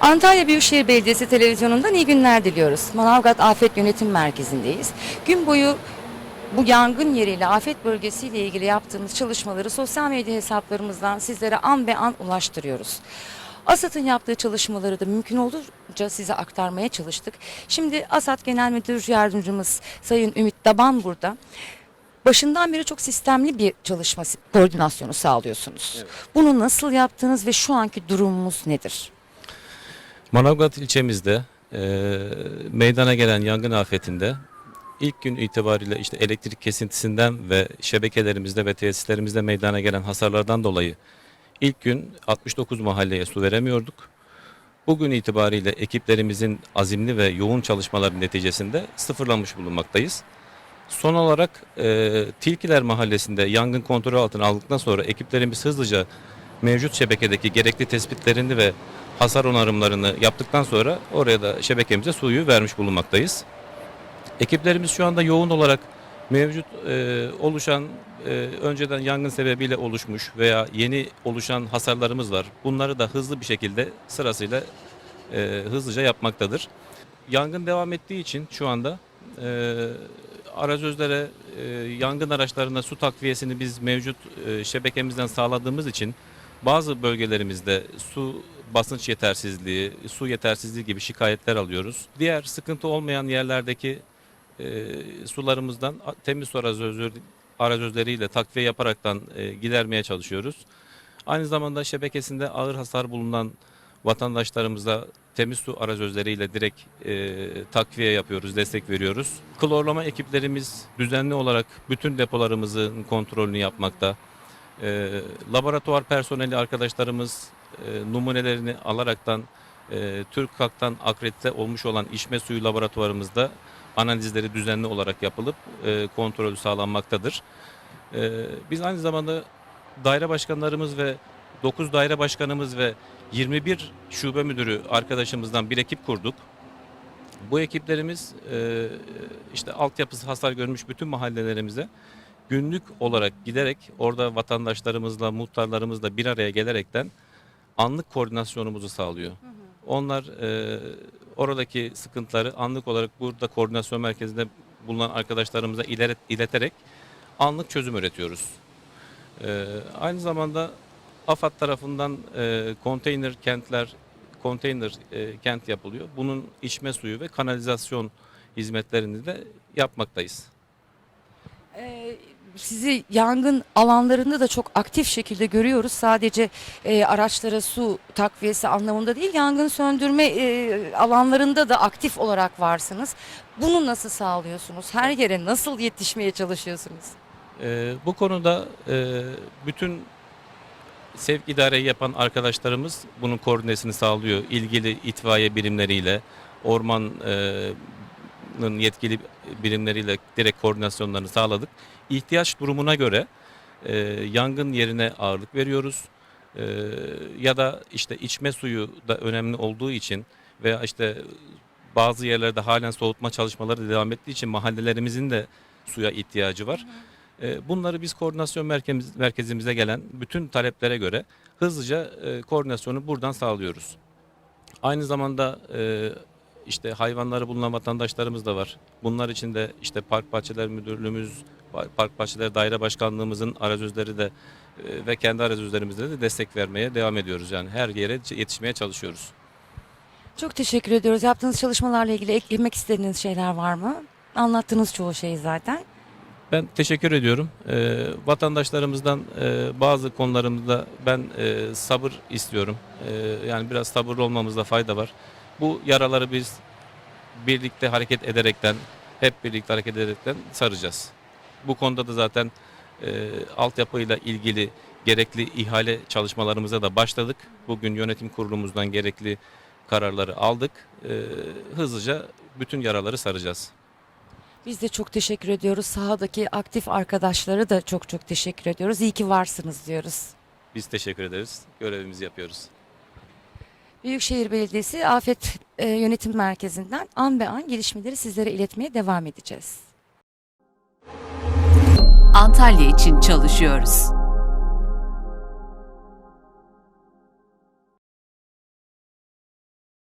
Antalya Büyükşehir Belediyesi televizyonundan iyi günler diliyoruz. Manavgat Afet Yönetim Merkezi'ndeyiz. Gün boyu bu yangın yeriyle, afet bölgesiyle ilgili yaptığımız çalışmaları sosyal medya hesaplarımızdan sizlere an be an ulaştırıyoruz. ASAD'ın yaptığı çalışmaları da mümkün olunca size aktarmaya çalıştık. Şimdi ASAD Genel Müdür Yardımcımız Sayın Ümit Daban burada. Başından beri çok sistemli bir çalışma koordinasyonu sağlıyorsunuz. Bunu nasıl yaptınız ve şu anki durumumuz nedir? Manavgat ilçemizde e, meydana gelen yangın afetinde ilk gün itibariyle işte elektrik kesintisinden ve şebekelerimizde ve tesislerimizde meydana gelen hasarlardan dolayı ilk gün 69 mahalleye su veremiyorduk. Bugün itibariyle ekiplerimizin azimli ve yoğun çalışmaları neticesinde sıfırlanmış bulunmaktayız. Son olarak e, Tilkiler Mahallesi'nde yangın kontrolü altına aldıktan sonra ekiplerimiz hızlıca mevcut şebekedeki gerekli tespitlerini ve hasar onarımlarını yaptıktan sonra oraya da şebekemize suyu vermiş bulunmaktayız. Ekiplerimiz şu anda yoğun olarak mevcut e, oluşan e, önceden yangın sebebiyle oluşmuş veya yeni oluşan hasarlarımız var. Bunları da hızlı bir şekilde sırasıyla e, hızlıca yapmaktadır. Yangın devam ettiği için şu anda e, arazözlere, e, yangın araçlarına su takviyesini biz mevcut e, şebekemizden sağladığımız için bazı bölgelerimizde su basınç yetersizliği, su yetersizliği gibi şikayetler alıyoruz. Diğer sıkıntı olmayan yerlerdeki e, sularımızdan temiz su arazözleri, arazözleriyle takviye yaparaktan e, gidermeye çalışıyoruz. Aynı zamanda şebekesinde ağır hasar bulunan vatandaşlarımıza temiz su arazözleriyle direkt e, takviye yapıyoruz, destek veriyoruz. Klorlama ekiplerimiz düzenli olarak bütün depolarımızın kontrolünü yapmakta. E, laboratuvar personeli arkadaşlarımız e, numunelerini alaraktan e, TÜRKAK'tan akredite olmuş olan içme suyu laboratuvarımızda analizleri düzenli olarak yapılıp e, kontrolü sağlanmaktadır. E, biz aynı zamanda daire başkanlarımız ve 9 daire başkanımız ve 21 şube müdürü arkadaşımızdan bir ekip kurduk. Bu ekiplerimiz e, işte altyapısı hasar görmüş bütün mahallelerimize günlük olarak giderek orada vatandaşlarımızla, muhtarlarımızla bir araya gelerekten anlık koordinasyonumuzu sağlıyor. Onlar e, oradaki sıkıntıları anlık olarak burada koordinasyon merkezinde bulunan arkadaşlarımıza ilet, ileterek anlık çözüm üretiyoruz. E, aynı zamanda AFAD tarafından e, konteyner kentler, konteyner e, kent yapılıyor. Bunun içme suyu ve kanalizasyon hizmetlerini de yapmaktayız. Ee, sizi yangın alanlarında da çok aktif şekilde görüyoruz. Sadece e, araçlara su takviyesi anlamında değil, yangın söndürme e, alanlarında da aktif olarak varsınız. Bunu nasıl sağlıyorsunuz? Her yere nasıl yetişmeye çalışıyorsunuz? Ee, bu konuda e, bütün sevk idareyi yapan arkadaşlarımız bunun koordinesini sağlıyor. İlgili itfaiye birimleriyle, ormanın yetkili birimleriyle direkt koordinasyonlarını sağladık. İhtiyaç durumuna göre e, yangın yerine ağırlık veriyoruz. E, ya da işte içme suyu da önemli olduğu için veya işte bazı yerlerde halen soğutma çalışmaları devam ettiği için mahallelerimizin de suya ihtiyacı var. E, Bunları biz koordinasyon merkez, merkezimize gelen bütün taleplere göre hızlıca e, koordinasyonu buradan sağlıyoruz. Aynı zamanda e, işte hayvanları bulunan vatandaşlarımız da var. Bunlar için de işte Park Bahçeler Müdürlüğümüz, Par- Park Bahçeler Daire Başkanlığımızın arazözleri de e, ve kendi arazözlerimizde de destek vermeye devam ediyoruz. Yani her yere yetişmeye çalışıyoruz. Çok teşekkür ediyoruz. Yaptığınız çalışmalarla ilgili eklemek istediğiniz şeyler var mı? Anlattığınız çoğu şey zaten. Ben teşekkür ediyorum. Ee, vatandaşlarımızdan e, bazı konularımızda ben e, sabır istiyorum. Ee, yani biraz sabırlı olmamızda fayda var. Bu yaraları biz birlikte hareket ederekten, hep birlikte hareket ederekten saracağız. Bu konuda da zaten e, altyapıyla ilgili gerekli ihale çalışmalarımıza da başladık. Bugün yönetim kurulumuzdan gerekli kararları aldık. Ee, hızlıca bütün yaraları saracağız. Biz de çok teşekkür ediyoruz. Sahadaki aktif arkadaşları da çok çok teşekkür ediyoruz. İyi ki varsınız diyoruz. Biz teşekkür ederiz. Görevimizi yapıyoruz. Büyükşehir Belediyesi Afet e, Yönetim Merkezi'nden an be an gelişmeleri sizlere iletmeye devam edeceğiz. Antalya için çalışıyoruz.